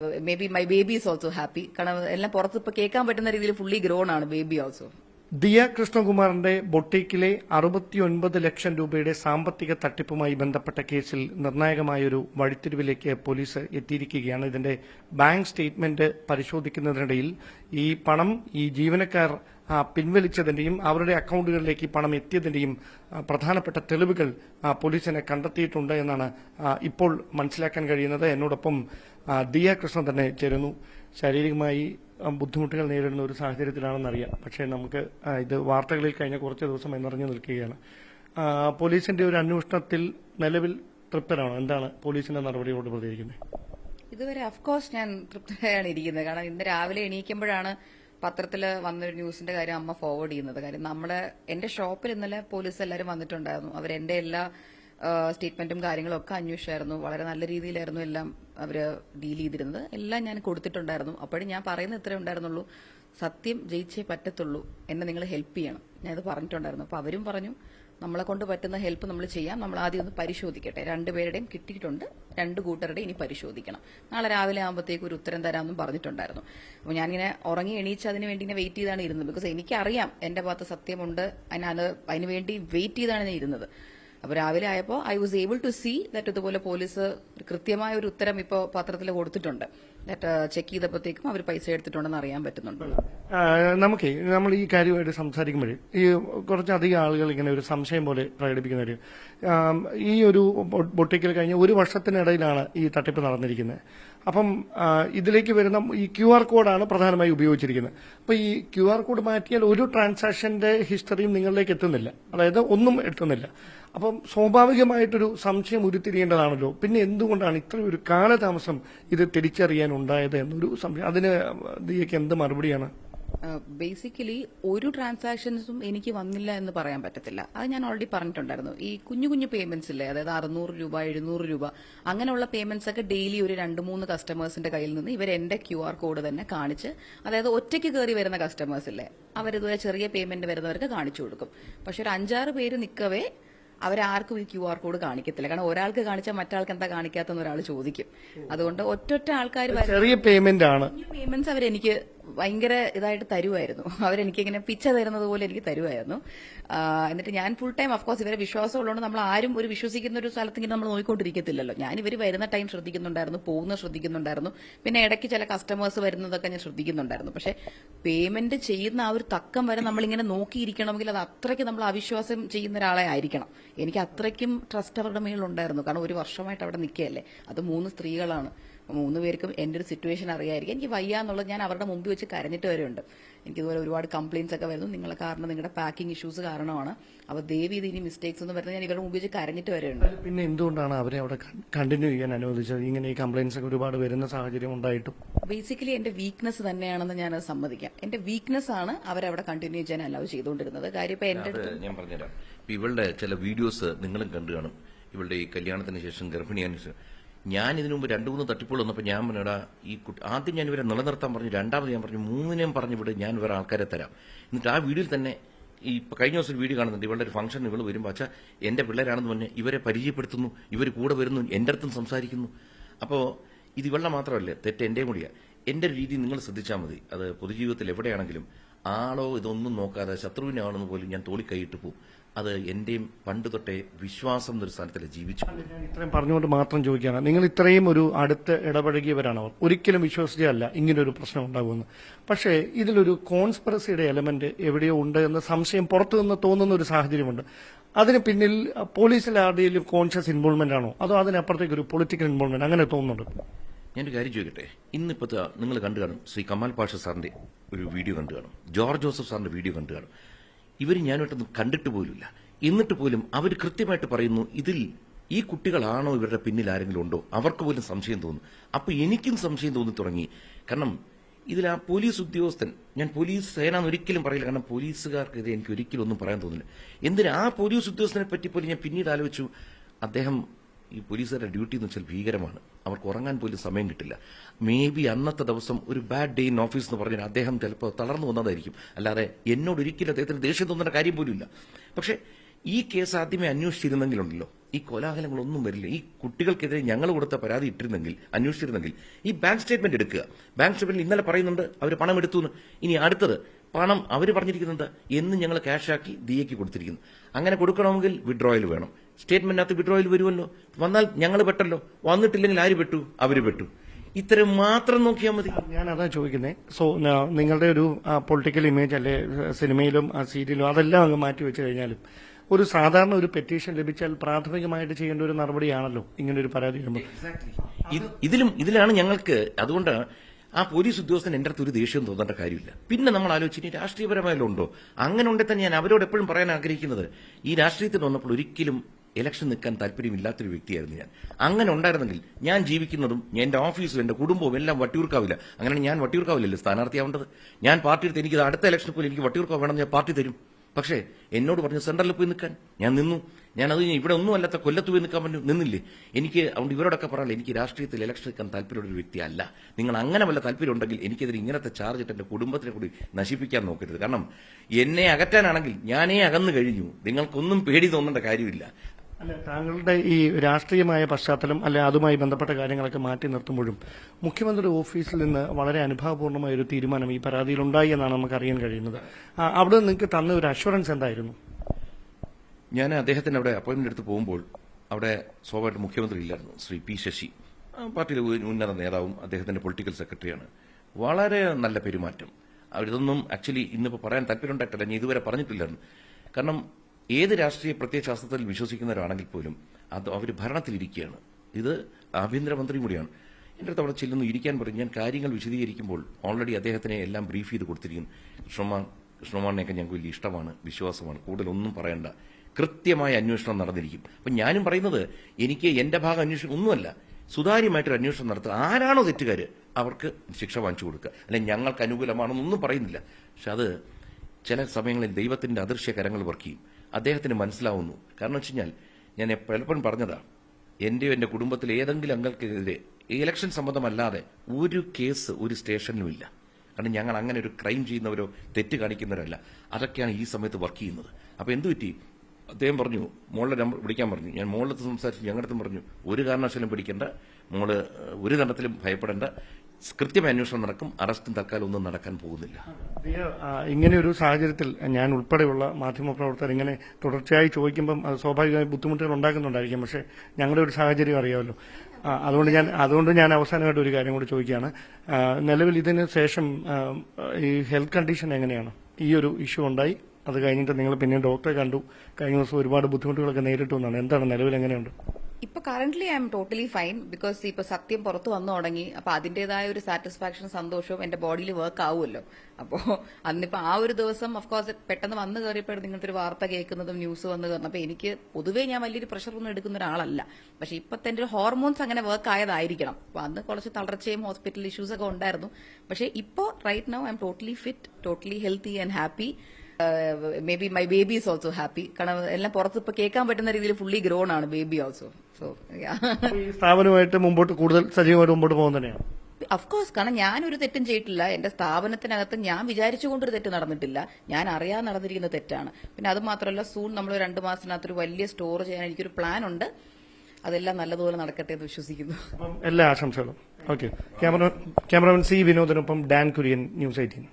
May be my baby is also happy കാരണം എല്ലാം പുറത്ത് ഇപ്പൊ കേൾക്കാൻ പറ്റുന്ന രീതിയിൽ ഫുള്ളി ഗ്രോൺ ആണ് ബേബി ഓൾസോ ദിയ കൃഷ്ണകുമാറിന്റെ ബൊട്ടീക്കിലെ അറുപത്തിയൊൻപത് ലക്ഷം രൂപയുടെ സാമ്പത്തിക തട്ടിപ്പുമായി ബന്ധപ്പെട്ട കേസിൽ നിർണായകമായൊരു വഴിത്തിരിവിലേക്ക് പോലീസ് എത്തിയിരിക്കുകയാണ്. ഇതിന്റെ ബാങ്ക് സ്റ്റേറ്റ്മെന്റ് പരിശോധിക്കുന്നതിനിടയിൽ ഈ പണം ഈ ജീവനക്കാർ പിൻവലിച്ചതിന്റെയും അവരുടെ അക്കൌണ്ടുകളിലേക്ക് പണം എത്തിയതിന്റെയും പ്രധാനപ്പെട്ട തെളിവുകൾ പോലീസിനെ കണ്ടെത്തിയിട്ടുണ്ട് എന്നാണ് ഇപ്പോൾ മനസ്സിലാക്കാൻ കഴിയുന്നത്. എന്നോടൊപ്പം ദിയ കൃഷ്ണൻ തന്നെ ചേരുന്നു. ശാരീരികമായി ബുദ്ധിമുട്ടുകൾ നേരിടുന്ന ഒരു സാഹചര്യത്തിലാണെന്നറിയാം പക്ഷേ നമുക്ക് ഇത് വാർത്തകളിൽ കഴിഞ്ഞ കുറച്ച് ദിവസം എന്നറിഞ്ഞു നിൽക്കുകയാണ്. പോലീസിന്റെ ഒരു അന്വേഷണത്തിൽ നിലവിൽ തൃപ്തരാണോ? എന്താണ് പോലീസിന്റെ നടപടിയോട് പ്രതികരിക്കുന്നത്? ഇതുവരെ അഫ്കോഴ്സ് ഞാൻ തൃപ്തരായാണ് ഇരിക്കുന്നത്. കാരണം ഇന്ന് രാവിലെ എണീക്കുമ്പോഴാണ് പത്രത്തിൽ വന്നൊരു ന്യൂസിന്റെ കാര്യം അമ്മ ഫോർവേഡ് ചെയ്യുന്നത്. കാര്യം നമ്മുടെ എന്റെ ഷോപ്പിൽ ഇന്നലെ പോലീസ് എല്ലാവരും വന്നിട്ടുണ്ടായിരുന്നു. അവർ അവരെന്റെ എല്ലാ സ്റ്റേറ്റ്മെന്റും കാര്യങ്ങളും ഒക്കെ അന്വേഷിച്ചായിരുന്നു. വളരെ നല്ല രീതിയിലായിരുന്നു എല്ലാം അവർ ഡീൽ ചെയ്തിരുന്നത്. എല്ലാം ഞാൻ കൊടുത്തിട്ടുണ്ടായിരുന്നു. അപ്പോഴും ഞാൻ പറയുന്ന ഇത്രേ ഉണ്ടായിരുന്നുള്ളൂ. സത്യം ജയിച്ചേ പറ്റത്തുള്ളൂ. എന്നെ നിങ്ങൾ ഹെൽപ്പ് ചെയ്യണം. ഞാനത് പറഞ്ഞിട്ടുണ്ടായിരുന്നു. അപ്പൊ അവരും പറഞ്ഞു നമ്മളെ കൊണ്ട് പറ്റുന്ന ഹെൽപ്പ് നമ്മൾ ചെയ്യാം. നമ്മൾ ആദ്യം ഒന്ന് പരിശോധിക്കട്ടെ. രണ്ടുപേരുടെയും കിട്ടിയിട്ടുണ്ട്. രണ്ട് കൂട്ടരുടെ ഇനി പരിശോധിക്കണം. നാളെ രാവിലെ ആകുമ്പോഴത്തേക്ക് ഒരു ഉത്തരം തരാമെന്നും പറഞ്ഞിട്ടുണ്ടായിരുന്നു. അപ്പോൾ ഞാനിങ്ങനെ ഉറങ്ങി എണീച്ച് അതിന് വേണ്ടി ഇങ്ങനെ വെയിറ്റ് ചെയ്താണ് ഇരുന്നത്. ബിക്കോസ് എനിക്കറിയാം എന്റെ ഭാഗത്ത് സത്യമുണ്ട്. അതിനത് അതിന് വേണ്ടി വെയിറ്റ് ചെയ്താണ് ഞാൻ ഇരുന്നത്. അപ്പോൾ രാവിലെ ആയപ്പോൾ I was able to see that ഇതുപോലെ പോലീസ് കൃത്യമായ ഒരു ഉത്തരം ഇപ്പോൾ പത്രത്തിൽ കൊടുത്തിട്ടുണ്ട്. ചെക്ക് ചെയ്തപ്പോഴത്തേക്കും അവർ പൈസ എടുത്തിട്ടുണ്ടെന്ന് അറിയാൻ പറ്റുന്നുണ്ട്. നമുക്ക് നമ്മൾ ഈ കാര്യമായിട്ട് സംസാരിക്കുമ്പോൾ ഈ കുറച്ചധികം ആളുകൾ ഇങ്ങനെ ഒരു സംശയം പോലെ പ്രകടിപ്പിക്കുന്ന ഒരു ഈ ഒരു പൊട്ടിക്കൽ കഴിഞ്ഞ ഒരു വർഷത്തിനിടയിലാണ് ഈ തട്ടിപ്പ് നടന്നിരിക്കുന്നത്. അപ്പം ഇതിലേക്ക് വരുന്ന ഈ ക്യു ആർ കോഡാണ് പ്രധാനമായി ഉപയോഗിച്ചിരിക്കുന്നത്. അപ്പൊ ഈ ക്യു ആർ കോഡ് മാറ്റിയാൽ ഒരു ട്രാൻസാക്ഷന്റെ ഹിസ്റ്ററിയും നിങ്ങളിലേക്ക് എത്തുന്നില്ല. അതായത് ഒന്നും എത്തുന്നില്ല. അപ്പം സ്വാഭാവികമായിട്ടൊരു സംശയം ഉരുത്തിരിയേണ്ടതാണല്ലോ. പിന്നെ എന്തുകൊണ്ടാണ് ഇത്രയും ഒരു കാലതാമസം ഇത് തിരിച്ചറിയാൻ ഉണ്ടായത് എന്നൊരു സംശയം. അതിന് ദിയക്ക് എന്ത് മറുപടിയാണ്? ബേസിക്കലി ഒരു ട്രാൻസാക്ഷൻസും എനിക്ക് വന്നില്ല എന്ന് പറയാൻ പറ്റത്തില്ല. അത് ഞാൻ ഓൾറെഡി പറഞ്ഞിട്ടുണ്ടായിരുന്നു. ഈ കുഞ്ഞു കുഞ്ഞു പേയ്മെന്റ്സ് ഇല്ലേ അതായത് അറുന്നൂറ് രൂപ എഴുന്നൂറ് രൂപ അങ്ങനെയുള്ള പേയ്മെന്റ്സ് ഒക്കെ ഡെയിലി ഒരു രണ്ട് മൂന്ന് കസ്റ്റമേഴ്സിന്റെ കയ്യിൽ നിന്ന് ഇവർ എന്റെ ക്യു ആർ കോഡ് തന്നെ കാണിച്ച് അതായത് ഒറ്റയ്ക്ക് കയറി വരുന്ന കസ്റ്റമേഴ്സ് ഇല്ലേ അവരിതുപോലെ ചെറിയ പേയ്മെന്റ് വരുന്നവർക്ക് കാണിച്ചു കൊടുക്കും. പക്ഷെ ഒരു അഞ്ചാറ് പേര് നിൽക്കവേ അവരാർക്കും ഈ ക്യു ആർ കോഡ് കാണിക്കത്തില്ല. കാരണം ഒരാൾക്ക് കാണിച്ചാൽ മറ്റാൾക്ക് എന്താ കാണിക്കാത്തെന്ന് ഒരാൾ ചോദിക്കും. അതുകൊണ്ട് ഒറ്റൊറ്റ ആൾക്കാർ ചെറിയ പേയ്മെന്റ് ആണ്. പേയ്മെന്റ്സ് അവരെനിക്ക് ഭയങ്കര ഇതായിട്ട് തരുമായിരുന്നു അവരെനിക്ക് ഇങ്ങനെ പിച്ച തരുന്നത് പോലെ എനിക്ക് തരുമായിരുന്നു എന്നിട്ട് ഞാൻ ഫുൾ ടൈം അഫ്കോഴ്സ് ഇവരെ വിശ്വാസം ഉള്ളതുകൊണ്ട് നമ്മൾ ആരും ഒരു വിശ്വസിക്കുന്ന ഒരു സ്ഥലത്ത് ഇങ്ങനെ നമ്മൾ നോക്കിക്കൊണ്ടിരിക്കത്തില്ലല്ലോ ഞാൻ ഇവർ വരുന്ന ടൈം ശ്രദ്ധിക്കുന്നുണ്ടായിരുന്നു പോകുന്ന ശ്രദ്ധിക്കുന്നുണ്ടായിരുന്നു. പിന്നെ ഇടയ്ക്ക് ചില കസ്റ്റമേഴ്സ് വരുന്നതൊക്കെ ഞാൻ ശ്രദ്ധിക്കുന്നുണ്ടായിരുന്നു. പക്ഷെ പേയ്മെന്റ് ചെയ്യുന്ന ആ ഒരു തക്കം വരെ നമ്മളിങ്ങനെ നോക്കിയിരിക്കണമെങ്കിൽ അത് അത്രയ്ക്ക് നമ്മൾ അവിശ്വാസം ചെയ്യുന്ന ഒരാളെ ആയിരിക്കണം. എനിക്ക് അത്രയ്ക്കും ട്രസ്റ്റ് അവരുടെ മേളിലുണ്ടായിരുന്നു കാരണം ഒരു വർഷമായിട്ട് അവിടെ നിൽക്കുകയല്ലേ. അത് മൂന്ന് സ്ത്രീകളാണ്. മൂന്ന് പേർക്കും എന്റെ ഒരു സിറ്റുവേഷൻ അറിയായിരിക്കും. എനിക്ക് വയ്യ എന്നുള്ളത് ഞാൻ അവരുടെ മുമ്പിൽ വെച്ച് കരഞ്ഞിട്ട് വരെയുണ്ട് എനിക്ക് ഇതുപോലെ ഒരുപാട് കംപ്ലയിൻസ് ഒക്കെ വരുന്നു. നിങ്ങളെ കാരണം നിങ്ങളുടെ പാക്കിംഗ് ഇഷ്യൂസ് കാരണമാണ്. അപ്പോൾ ദേവി ഇത് ഇനി മിസ്റ്റേക്സ് എന്ന് പറഞ്ഞാൽ ഞാൻ ഇവരുടെ മുമ്പിൽ വെച്ച് കരഞ്ഞിട്ട് വരെയുണ്ട് പിന്നെ എന്തുകൊണ്ടാണ് അവരെ അവിടെ കണ്ടിന്യൂ ചെയ്യാൻ അനുവദിച്ചത്? ഇങ്ങനെ ഈ കംപ്ലയിൻസ് ഒക്കെ ഒരുപാട് വരുന്ന സാഹചര്യം ഉണ്ടായിട്ടും? ബേസിക്കലി എന്റെ വീക്ക്നെസ് തന്നെയാണെന്ന് ഞാൻ സമ്മതിക്കാം. എന്റെ വീക്ക്നെസ് ആണ് അവരവിടെ കണ്ടിന്യൂ ചെയ്യാൻ അലവ് ചെയ്തുകൊണ്ടിരുന്നത്. കാര്യം ഇപ്പം എന്റെ അടുത്ത് ഞാൻ പറഞ്ഞുതരാം. ഇപ്പൊ ഇവളുടെ ചില വീഡിയോസ് നിങ്ങളും കണ്ടു കാണും. ഇവളുടെ ഈ കല്യാണത്തിന് ശേഷം ഗർഭിണിയാണ് ഞാൻ ഇതിനു മുമ്പ് രണ്ടു മൂന്ന് തട്ടിപ്പുകൾ വന്നപ്പോൾ ഞാൻ പറഞ്ഞടാ ഈ കുട്ടി ആദ്യം ഞാൻ ഇവരെ നിലനിർത്താൻ പറഞ്ഞു രണ്ടാമത് ഞാൻ പറഞ്ഞു മൂന്നിനെയും പറഞ്ഞു വിട് ഞാൻ ഇവരെ ആൾക്കാരെ തരാം. എന്നിട്ട് ആ വീഡിയോയിൽ തന്നെ ഈ കഴിഞ്ഞ ദിവസം വീഡിയോ കാണുന്നുണ്ട് ഇവളുടെ ഒരു ഫംഗ്ഷൻ ഇവൾ വരുമ്പോൾ അച്ഛാ എന്റെ പിള്ളേരാണെന്ന് പറഞ്ഞ് ഇവരെ പരിചയപ്പെടുത്തുന്നു ഇവർ കൂടെ വരുന്നു എന്റെ അടുത്തും സംസാരിക്കുന്നു. അപ്പോൾ ഇത് ഇവളുടെ മാത്രമല്ല തെറ്റ് എന്റെയും കൂടിയാ. എന്റെ രീതി നിങ്ങൾ ശ്രദ്ധിച്ചാൽ മതി. അത് പൊതുജീവിതത്തിൽ എവിടെയാണെങ്കിലും ആളോ ഇതൊന്നും നോക്കാതെ ശത്രുവിനെ ആണെന്ന് പോലും ഞാൻ തോളിക്കൈയിട്ട് പോകും അത് എന്റെയും പണ്ട് തൊട്ടേ വിശ്വാസം എന്നൊരു സ്ഥാനത്തിൽ ജീവിച്ചു ഇത്രയും പറഞ്ഞുകൊണ്ട് മാത്രം ചോദിക്കുകയാണ്. നിങ്ങൾ ഇത്രയും ഒരു അടുത്ത് ഇടപഴകിയവരാണ് അവർ. ഒരിക്കലും ഇങ്ങനെ ഇങ്ങനൊരു പ്രശ്നം ഉണ്ടാകുമെന്ന്. പക്ഷേ ഇതിലൊരു കോൺസ്പിറസിയുടെ എലമെന്റ് എവിടെയോ ഉണ്ട് എന്ന സംശയം പുറത്തു നിന്ന് തോന്നുന്ന ഒരു സാഹചര്യമുണ്ട്. അതിന് പിന്നിൽ പോലീസിൽ ആരുടെയും കോൺഷ്യസ് ഇൻവോൾവ്മെന്റ് ആണോ? അതോ അതിനപ്പുറത്തേക്ക് ഒരു പൊളിറ്റിക്കൽ ഇൻവോൾവ്മെന്റ് അങ്ങനെ തോന്നുന്നുണ്ട്? ഞാനൊരു കാര്യം ചോദിക്കട്ടെ? ഇന്നിപ്പോ നിങ്ങൾ കണ്ടു കാണും ശ്രീ കമാൽ പാഷ സാറിന്റെ ഒരു വീഡിയോ കണ്ടു കാണും. ജോർജ് ജോസഫ് സാറിന്റെ വീഡിയോ കണ്ടു കാണും. ഇവർ ഞാനായിട്ടൊന്നും കണ്ടിട്ട് പോലുമില്ല. എന്നിട്ട് പോലും അവർ കൃത്യമായിട്ട് പറയുന്നു ഇതിൽ ഈ കുട്ടികളാണോ ഇവരുടെ പിന്നിൽ ആരെങ്കിലും ഉണ്ടോ? അവർക്ക് പോലും സംശയം തോന്നും. അപ്പൊ എനിക്കും സംശയം തോന്നി തുടങ്ങി. കാരണം ഇതിൽ ആ പോലീസ് ഉദ്യോഗസ്ഥൻ ഞാൻ പോലീസ് സേനാന്ന് ഒരിക്കലും പറയില്ല. കാരണം പോലീസുകാർക്കെതിരെ എനിക്ക് ഒരിക്കലും ഒന്നും പറയാൻ തോന്നില്ല. എന്തിനാ ആ പോലീസ് ഉദ്യോഗസ്ഥനെ പറ്റി പോലും ഞാൻ പിന്നീട് ആലോചിച്ചു? അദ്ദേഹം ഈ പോലീസുകാരുടെ ഡ്യൂട്ടി എന്ന് വെച്ചാൽ ഭീകരമാണ്. അവർക്ക് ഉറങ്ങാൻ പോലും സമയം കിട്ടില്ല. മേ ബി അന്നത്തെ ദിവസം ഒരു ബാഡ് ഡേ ഇൻ ഓഫീസ് എന്ന് പറഞ്ഞാൽ അദ്ദേഹം ചിലപ്പോൾ തളർന്നു വന്നതായിരിക്കും അല്ലാതെ എന്നോട് ഒരിക്കലും അദ്ദേഹത്തിന് ദേഷ്യം തോന്നുന്ന കാര്യം പോലും ഇല്ല. പക്ഷേ ഈ കേസ് ആദ്യമേ അന്വേഷിച്ചിരുന്നെങ്കിലുണ്ടല്ലോ. ഈ കോലാഹലങ്ങളൊന്നും വരില്ല. ഈ കുട്ടികൾക്കെതിരെ ഞങ്ങൾ കൊടുത്ത പരാതി ഇട്ടിരുന്നെങ്കിൽ അന്വേഷിച്ചിരുന്നെങ്കിൽ ഈ ബാങ്ക് സ്റ്റേറ്റ്മെന്റ് എടുക്കുക. ബാങ്ക് സ്റ്റേറ്റ്മെന്റ് ഇന്നലെ പറയുന്നുണ്ട് അവർ പണം എടുത്തു എന്ന്. ഇനി അടുത്തത് പണം അവർ പറഞ്ഞിരിക്കുന്നത് എന്ന് ഞങ്ങൾ ക്യാഷാക്കി ദിയയ്ക്ക് കൊടുത്തിരിക്കുന്നു. അങ്ങനെ കൊടുക്കണമെങ്കിൽ വിഡ്രോയൽ വേണം. സ്റ്റേറ്റ്മെന്റിനകത്ത് വിഡ്രോയിൽ വരുമല്ലോ വന്നാൽ ഞങ്ങൾ പെട്ടല്ലോ. വന്നിട്ടില്ലെങ്കിൽ ആര് പെട്ടു? അവർ പെട്ടു. ഇത്തരം മാത്രം നോക്കിയാൽ മതി. ഞാൻ അതാ ചോദിക്കുന്നത് സോ നിങ്ങളുടെ ഒരു പൊളിറ്റിക്കൽ ഇമേജ് അല്ലെ സിനിമയിലും ആ സീരിയലും അതെല്ലാം അങ്ങ് മാറ്റി വെച്ച് കഴിഞ്ഞാലും ഒരു സാധാരണ ഒരു പെറ്റീഷൻ ലഭിച്ചാൽ പ്രാഥമികമായിട്ട് ചെയ്യേണ്ട ഒരു നടപടിയാണല്ലോ ഇങ്ങനെ ഒരു പരാതി വരുമ്പോൾ ഇത് ഇതിലും ഇതിലാണ് ഞങ്ങൾക്ക് അതുകൊണ്ട് ആ പോലീസ് ഉദ്യോഗസ്ഥൻ എന്റെ അടുത്ത് ഒരു ദേഷ്യം തോന്നേണ്ട കാര്യമില്ല. പിന്നെ നമ്മൾ ആലോചിച്ചിട്ട് രാഷ്ട്രീയപരമായാലും ഉണ്ടോ? അങ്ങനെ ഉണ്ടെങ്കിൽ തന്നെ ഞാൻ അവരോട് എപ്പോഴും പറയാൻ ആഗ്രഹിക്കുന്നത് ഈ രാഷ്ട്രീയത്തിൽ വന്നപ്പോൾ ഒരിക്കലും ഇലക്ഷൻ നിൽക്കാൻ താല്പര്യമില്ലാത്തൊരു വ്യക്തിയായിരുന്നു ഞാൻ. അങ്ങനെ ഉണ്ടായിരുന്നെങ്കിൽ ഞാൻ ജീവിക്കുന്നതും എന്റെ ഓഫീസും എന്റെ കുടുംബവും എല്ലാം വട്ടിയൂർക്കാവില്ല. അങ്ങനെ ഞാൻ വട്ടിയൂർക്കാവില്ലല്ലോ സ്ഥാനാർത്ഥിയാവേണ്ടത്. ഞാൻ പാർട്ടി എടുത്ത് എനിക്ക് അടുത്ത ഇലക്ഷനിൽ പോലും എനിക്ക് വട്ടിയൂർക്കാവ് വേണമെന്ന് ഞാൻ പാർട്ടി തരും. പക്ഷേ എന്നോട് പറഞ്ഞു സെൻട്രലിൽ പോയി നിൽക്കാൻ. ഞാൻ നിന്നു. ഞാൻ അത് ഇവിടെ ഒന്നും അല്ലാത്ത കൊല്ലത്ത് പോയി നിൽക്കാൻ പറഞ്ഞു. നിന്നില്ലേ? എനിക്ക് അതുകൊണ്ട് ഇവരോടൊക്കെ പറയാൻ എനിക്ക് രാഷ്ട്രീയത്തിൽ ഇലക്ഷൻ നിൽക്കാൻ താല്പര്യമുള്ള ഒരു വ്യക്തിയല്ല. നിങ്ങൾ അങ്ങനെ വല്ല താല്പര്യം ഉണ്ടെങ്കിൽ എനിക്കെതിരെ ഇങ്ങനത്തെ ചാർജ് ഇട്ട് എന്റെ കുടുംബത്തിനെ കൂടി നശിപ്പിക്കാൻ നോക്കരുത്. കാരണം എന്നെ അകറ്റാനാണെങ്കിൽ ഞാനേ അകന്നു കഴിഞ്ഞു. നിങ്ങൾക്കൊന്നും പേടി തോന്നേണ്ട കാര്യമില്ല. അല്ല താങ്കളുടെ ഈ രാഷ്ട്രീയമായ പശ്ചാത്തലം അല്ലെ അതുമായി ബന്ധപ്പെട്ട കാര്യങ്ങളൊക്കെ മാറ്റി നിർത്തുമ്പോഴും മുഖ്യമന്ത്രി ഓഫീസിൽ നിന്ന് വളരെ അനുഭാവപൂർണമായ ഒരു തീരുമാനം ഈ പരാതിയിൽ ഉണ്ടായി എന്നാണ് നമുക്ക് അറിയാൻ കഴിയുന്നത്. അവിടെ നിങ്ങൾക്ക് തന്ന ഒരു അഷ്വറൻസ് എന്തായിരുന്നു? ഞാൻ അദ്ദേഹത്തിന് അവിടെ അപ്പോയിന്റ്മെന്റ് എടുത്ത് പോകുമ്പോൾ അവിടെ സ്വാഭാവികമായിട്ട് മുഖ്യമന്ത്രി ഇല്ലായിരുന്നു ശ്രീ പി ശശി. പാർട്ടിയിലെ ഉന്നത നേതാവും അദ്ദേഹത്തിന്റെ പൊളിറ്റിക്കൽ സെക്രട്ടറിയാണ് വളരെ നല്ല പെരുമാറ്റം. അവരിതൊന്നും ആക്ച്വലി ഇന്നിപ്പോൾ പറയാൻ താല്പര്യം ഉണ്ടായിട്ടില്ല ഞാൻ ഇതുവരെ പറഞ്ഞിട്ടില്ലായിരുന്നു. കാരണം ഏത് രാഷ്ട്രീയ പ്രത്യയശാസ്ത്രത്തിൽ വിശ്വസിക്കുന്നവരാണെങ്കിൽ പോലും അത് അവർ ഭരണത്തിലിരിക്കുകയാണ്. ഇത് ആഭ്യന്തരമന്ത്രി കൂടിയാണ്. എന്റെ അടുത്ത് അവിടെ ചെല്ലുന്നു ഇരിക്കാൻ പറയും ഞാൻ കാര്യങ്ങൾ വിശദീകരിക്കുമ്പോൾ ഓൾറെഡി അദ്ദേഹത്തിനെ എല്ലാം ബ്രീഫ് ചെയ്ത് കൊടുത്തിരിക്കുന്നു. കൃഷ്ണമാൻ കൃഷ്ണമാണിനെയൊക്കെ ഞങ്ങൾക്ക് വലിയ ഇഷ്ടമാണ് വിശ്വാസമാണ്. കൂടുതലൊന്നും പറയണ്ട. കൃത്യമായ അന്വേഷണം നടന്നിരിക്കും. അപ്പം ഞാനും പറയുന്നത് എനിക്ക് എന്റെ ഭാഗം അന്വേഷണം ഒന്നുമല്ല. സുതാര്യമായിട്ടൊരു അന്വേഷണം നടത്തുക. ആരാണോ തെറ്റുകാർ അവർക്ക് ശിക്ഷ വാങ്ങിച്ചു കൊടുക്കുക. അല്ലെ ഞങ്ങൾക്ക് അനുകൂലമാണെന്നൊന്നും പറയുന്നില്ല. പക്ഷെ അത് ചില സമയങ്ങളിൽ ദൈവത്തിന്റെ അദൃശ്യ കരങ്ങൾ വർക്ക് ചെയ്യും. അദ്ദേഹത്തിന് മനസ്സിലാവുന്നു. കാരണം വെച്ച് കഴിഞ്ഞാൽ ഞാൻ പലപ്പോഴും പറഞ്ഞതാ എന്റെയോ എന്റെ കുടുംബത്തിലെ ഏതെങ്കിലും അംഗങ്ങൾക്കെതിരെ ഇലക്ഷൻ സംബന്ധമല്ലാതെ ഒരു കേസ് ഒരു സ്റ്റേഷനിലും ഇല്ല. കാരണം ഞങ്ങൾ അങ്ങനെ ഒരു ക്രൈം ചെയ്യുന്നവരോ തെറ്റ് കാണിക്കുന്നവരല്ല. അതൊക്കെയാണ് ഈ സമയത്ത് വർക്ക് ചെയ്യുന്നത്. അപ്പൊ എന്തു പറ്റി? അദ്ദേഹം പറഞ്ഞു മോളുടെ നമ്പർ വിളിക്കാൻ പറഞ്ഞു. ഞാൻ മോളിലത്ത് സംസാരിച്ചു ഞങ്ങളുടെ പറഞ്ഞു ഒരു കാരണവശാലും പിടിക്കേണ്ട. മോൾ ഒരു തരത്തിലും ഭയപ്പെടേണ്ട. കൃത്യമായ അന്വേഷണം നടക്കും. അറസ്റ്റും തൽക്കാലം ഒന്നും നടക്കാൻ പോകുന്നില്ല. ഇങ്ങനെയൊരു സാഹചര്യത്തിൽ ഞാൻ ഉൾപ്പെടെയുള്ള മാധ്യമപ്രവർത്തകർ ഇങ്ങനെ തുടർച്ചയായി ചോദിക്കുമ്പം അത് സ്വാഭാവികമായി ബുദ്ധിമുട്ടുകൾ ഉണ്ടാക്കുന്നുണ്ടായിരിക്കും. പക്ഷേ ഞങ്ങളുടെ ഒരു സാഹചര്യം അറിയാമല്ലോ. അതുകൊണ്ട് ഞാൻ അതുകൊണ്ട് ഞാൻ അവസാനമായിട്ട് ഒരു കാര്യം കൂടി ചോദിക്കുകയാണ്. നിലവിൽ ഇതിന് ശേഷം ഈ ഹെൽത്ത് കണ്ടീഷൻ എങ്ങനെയാണ്? ഈ ഒരു ഇഷ്യൂ ഉണ്ടായി. അത് കഴിഞ്ഞിട്ട് നിങ്ങൾ പിന്നെ ഡോക്ടറെ കണ്ടു. കഴിഞ്ഞ ദിവസം ഒരുപാട് ബുദ്ധിമുട്ടുകളൊക്കെ നേരിട്ടു എന്നാണ്. എന്താണ് നിലവിൽ എങ്ങനെയുണ്ട്? ഇപ്പൊ currently I'm totally fine because ഇപ്പൊ സത്യം പുറത്തു വന്നു തുടങ്ങി. അപ്പൊ അതിന്റേതായ ഒരു സാറ്റിസ്ഫാക്ഷൻ സന്തോഷവും എന്റെ ബോഡിയിൽ വർക്ക് ആവുമല്ലോ. അപ്പോ അന്നിപ്പോ ആ ഒരു ദിവസം ഓഫ്കോഴ്സ് പെട്ടെന്ന് വന്നു കയറിയപ്പോഴും ഇങ്ങനത്തെ ഒരു വാർത്ത കേൾക്കുന്നതും ന്യൂസ് വന്നു കയറുന്നത്. അപ്പൊ എനിക്ക് പൊതുവേ ഞാൻ വലിയൊരു പ്രഷർ ഒന്നും എടുക്കുന്ന ഒരാളല്ല. പക്ഷെ ഇപ്പത്തെ എന്റെ ഹോർമോൺസ് അങ്ങനെ വർക്ക് ആയതായിരിക്കണം. അപ്പൊ അന്ന് കുറച്ച് തളർച്ചയും ഹോസ്പിറ്റൽ ഇഷ്യൂസ് ഒക്കെ ഉണ്ടായിരുന്നു. പക്ഷെ ഇപ്പോ right now I'm totally fit totally healthy and happy may be my baby is also happy കാരണം എല്ലാം പുറത്ത് ഇപ്പൊ കേൾക്കാൻ പറ്റുന്ന രീതിയിൽ ഫുള്ളി ഗ്രോൺ ആണ് ബേബി ഓൾസോ സോ സ്ഥാപനമായിട്ട് മുമ്പോട്ട് കൂടുതൽ സജീവമായിട്ട് മുമ്പോട്ട് പോകുന്നത് തന്നെയാണ്? അഫ്കോഴ്സ് കാരണം ഞാനൊരു തെറ്റും ചെയ്തിട്ടില്ല. എന്റെ സ്ഥാപനത്തിനകത്ത് ഞാൻ വിചാരിച്ചുകൊണ്ടൊരു തെറ്റ് നടന്നിട്ടില്ല. ഞാൻ അറിയാൻ നടന്നിരിക്കുന്ന തെറ്റാണ്. പിന്നെ അത് മാത്രമല്ല സൂൺ നമ്മൾ രണ്ടു മാസത്തിനകത്ത് ഒരു വലിയ സ്റ്റോർ ചെയ്യാൻ എനിക്കൊരു പ്ലാൻ ഉണ്ട്. അതെല്ലാം നല്ലതുപോലെ നടക്കട്ടെ എന്ന് വിശ്വസിക്കുന്നു. എല്ലാ ആശംസകളും. ഓക്കെ ക്യാമറ ക്യാമറമാൻ സി വിനോദിനൊപ്പം ഡാൻ കുര്യൻ ന്യൂസ് എയ്റ്റീൻ